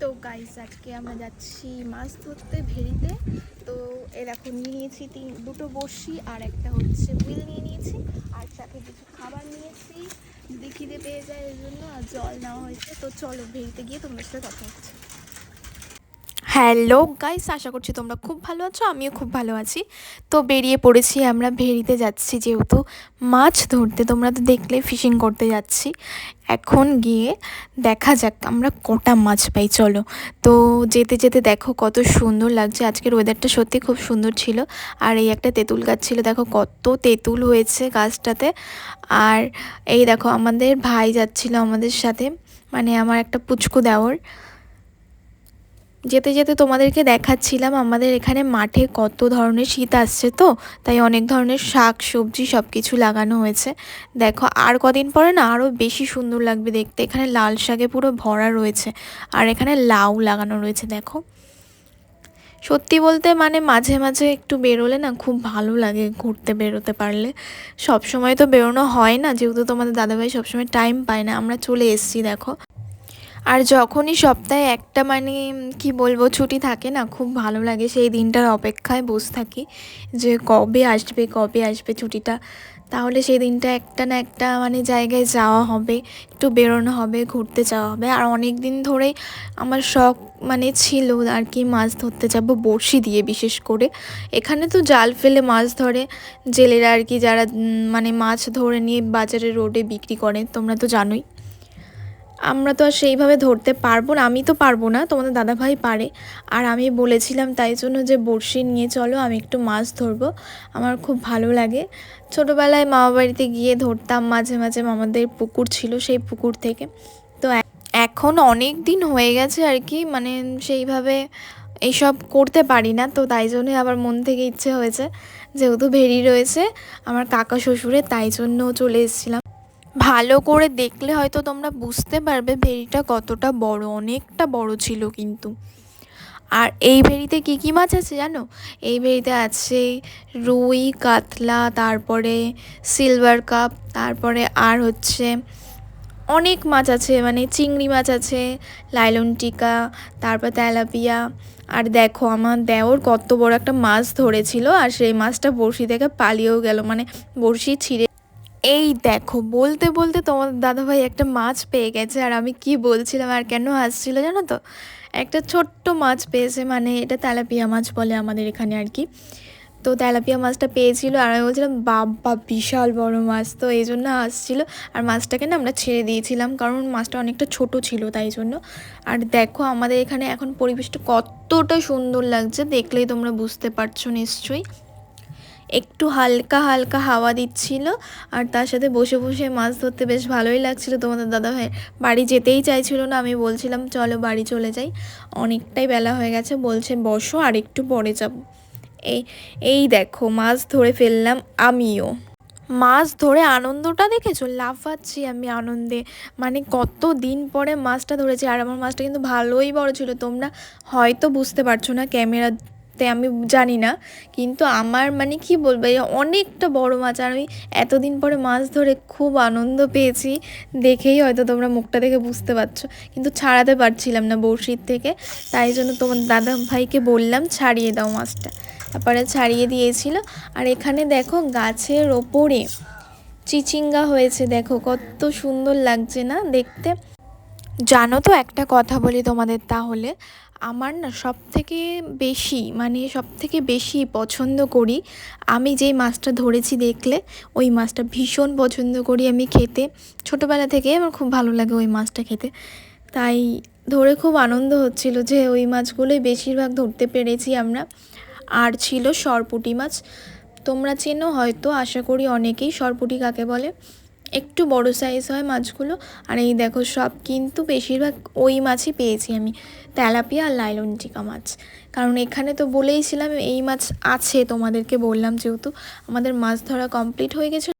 তো গাইস আজকে আমরা যাচ্ছি মাছ ধরতে ভেড়িতে তো এর এখন নিয়ে নিয়েছি তিন, দুটো বড়শি আর একটা হচ্ছে হুইল নিয়ে নিয়েছি, আর সাথে কিছু খাবার নিয়েছি। দেখিতে পেয়ে যায় এর জন্য, আর জল নেওয়া হয়েছে। তো চলো ভেড়িতে গিয়ে তোমার সাথে কথা হচ্ছে। হ্যালো গাইস, আশা করছি তোমরা খুব ভালো আছো, আমিও খুব ভালো আছি। তো বেরিয়ে পড়েছি, আমরা ভেরিতে যাচ্ছি যেহেতু মাছ ধরতে, তোমরা তো দেখলে ফিশিং করতে যাচ্ছি। এখন গিয়ে দেখা যাক আমরা কটা মাছ পাই, চলো। তো যেতে যেতে দেখো কত সুন্দর লাগছে, আজকের ওয়েদারটা সত্যি খুব সুন্দর ছিল। আর এই একটা তেঁতুল গাছ ছিল, দেখো কত তেঁতুল হয়েছে গাছটাতে। আর এই দেখো আমাদের ভাই যাচ্ছিল আমাদের সাথে মানে আমার একটা পুচকু দেওর। যেতে যেতে তোমাদেরকে দেখাচ্ছিলাম আমাদের এখানে মাঠে কত ধরনের শীত আসছে তো, তাই অনেক ধরনের শাক, সবজি সব কিছু লাগানো হয়েছে। দেখো, আর কদিন পরে না আরও বেশি সুন্দর লাগবে দেখতে। এখানে লাল শাকে পুরো ভরা রয়েছে আর এখানে লাউ লাগানো রয়েছে, দেখো। সত্যি বলতে মানে মাঝে মাঝে একটু বেরোলে না খুব ভালো লাগে ঘুরতে বেরোতে পারলে। সব সময় তো বেরোনো হয় না, যেহেতু তোমাদের দাদাভাই সবসময় টাইম পায় না, আমরা চলে এসেছি, দেখো। আর যখনই সপ্তাহে একটা মানে কি বলব, ছুটি থাকে না, খুব ভালো লাগে সেই দিনটার অপেক্ষায় বসে থাকি যে কবে আসবে কবে আসবে ছুটিটা। তাহলে সেই দিনটা একটা না একটা মানে জায়গায় যাওয়া হবে, একটু বেরোনো হবে, ঘুরতে যাওয়া হবে। আর অনেক দিন ধরেই আমার শখ মানে ছিল আর কি মাছ ধরতে যাব, বড়শি দিয়ে বিশেষ করে। এখানে তো জাল ফেলে মাছ ধরে। জেলেরা আর কি যারা মানে মাছ ধরে নিয়ে বাজারে, রোডে বিক্রি করে, তোমরা তো জানোই। আমরা তো আর সেইভাবে ধরতে পারব না, আমি তো পারব না, তোমাদের দাদাভাই পারে। আর আমি বলেছিলাম তাই জন্য যে বড়শি নিয়ে চলো, আমি একটু মাছ ধরবো, আমার খুব ভালো লাগে। ছোটোবেলায় মামা বাড়িতে গিয়ে ধরতাম, মাঝে মাঝে মামাদের পুকুর ছিল সেই পুকুর থেকে। তো এখন অনেক দিন হয়ে গেছে আর কি মানে সেইভাবে এইসব করতে পারি না, তো তাই জন্যই আবার মন থেকে ইচ্ছে হয়েছে, যেহেতু ভেরি রয়েছে, আমার কাকা শ্বশুরে তাই জন্য চলে এসেছিলাম। ভালো করে দেখলে হয়তো তোমরা বুঝতে পারবে ভেড়িটা কতটা বড়, অনেকটা বড় ছিল কিন্তু। আর এই ভেড়িতে কী কী মাছ আছে জানো? এই ভেড়িতে আছে রুই, কাতলা, তারপরে সিলভার কাপ, তারপরে আর হচ্ছে অনেক মাছ আছে মানে চিংড়ি মাছ আছে, লাইলন টিকা, তারপর তেলাপিয়া। আর দেখো, আমার দেওর কত বড় একটা মাছ ধরেছিল, আর সেই মাছটা বড়শি থেকে পালিয়েও গেল মানে বড়শি ছিঁড়ে এই দেখো, বলতে বলতে তোমার দাদাভাই একটা মাছ পেয়ে গেছে আর আমি কি বলছিলাম আর কেন হাসছিল জানো তো? একটা ছোট্ট মাছ পেয়েছে মানে এটা তেলাপিয়া মাছ বলে আমাদের এখানে আর কি। তো তেলাপিয়া মাছটা পেয়েছিল আর আমি বলছিলাম বাবা বিশাল বড় মাছ। তো এই জন্য আসছিল। আর মাছটাকে না আমরা ছেড়ে দিয়েছিলাম, কারণ মাছটা অনেকটা ছোট ছিল তাই জন্য। আর দেখো, আমাদের এখানে এখন পরিবেশটা কতটা সুন্দর লাগছে, দেখলেই তোমরা বুঝতে পারছ নিশ্চয়ই। একটু হালকা হালকা হাওয়া দিচ্ছিল, আর তার সাথে বসে বসে মাছ ধরতে বেশ ভালোই লাগছিল। তোমাদের দাদা ভাই বাড়ি যেতেই চাইছিল না, আমি বলছিলাম, চলো বাড়ি চলে যাই। অনেকটাই বেলা হয়ে গেছে, বলছে, বসো, আর একটু পরে যাব। এই এই দেখো, মাছ ধরে ফেললাম আমিও। মাছ ধরে আনন্দটা দেখেছ? লাফাচ্ছি আমি আনন্দে। মানে কত দিন পরে মাছটা ধরেছি, আর আমার মাছটা কিন্তু ভালোই বড় ছিল। তোমরা হয়তো বুঝতে পারছ না, ক্যামেরা তাই আমি জানি না। কিন্তু আমার মানে কি বলব অনেকটা বড় মাছ আর আমি এতদিন পরে মাছ ধরে খুব আনন্দ পেয়েছি। দেখেই হয়তো তোমরা মুখটা দেখে বুঝতে পারছ। কিন্তু ছাড়াতে পারছিলাম না বড়শির থেকে। তাই জন্য তোমার দাদা ভাইকে বললাম, ছাড়িয়ে দাও মাছটা। তারপরে ছাড়িয়ে দিয়েছিল। আর এখানে দেখো গাছের ওপরে চিচিঙ্গা হয়েছে। দেখো কত সুন্দর লাগছে না দেখতে। জানো তো একটা কথা বলি তোমাদের তাহলে। আমার না সব থেকে বেশি মানে সব থেকে বেশি পছন্দ করি আমি যেই মাছটা ধরেছি দেখলে, ওই মাছটা ভীষণ পছন্দ করি আমি খেতে। ছোটোবেলা থেকে আমার খুব ভালো লাগে ওই মাছটা খেতে। তাই ধরে খুব আনন্দ হচ্ছিল যে ওই মাছগুলোই বেশিরভাগ ধরতে পেরেছি আমরা। আর ছিল সরপুটি মাছ। তোমরা চেনো হয়তো, আশা করি অনেকেই সরপুটি কাকে বলে? একটু বড় সাইজ হয় মাছগুলো। আর এই দেখো সব কিন্তু বেশিরভাগ ওই মাছই পেয়েছি আমি, তেলাপিয়া আর লাইলন টিকা মাছ। কারণ এখানে তো বলেইছিলাম, এই মাছ আছে তোমাদেরকে বললাম যেহেতু, আমাদের মাছ ধরা কমপ্লিট হয়ে গেছে।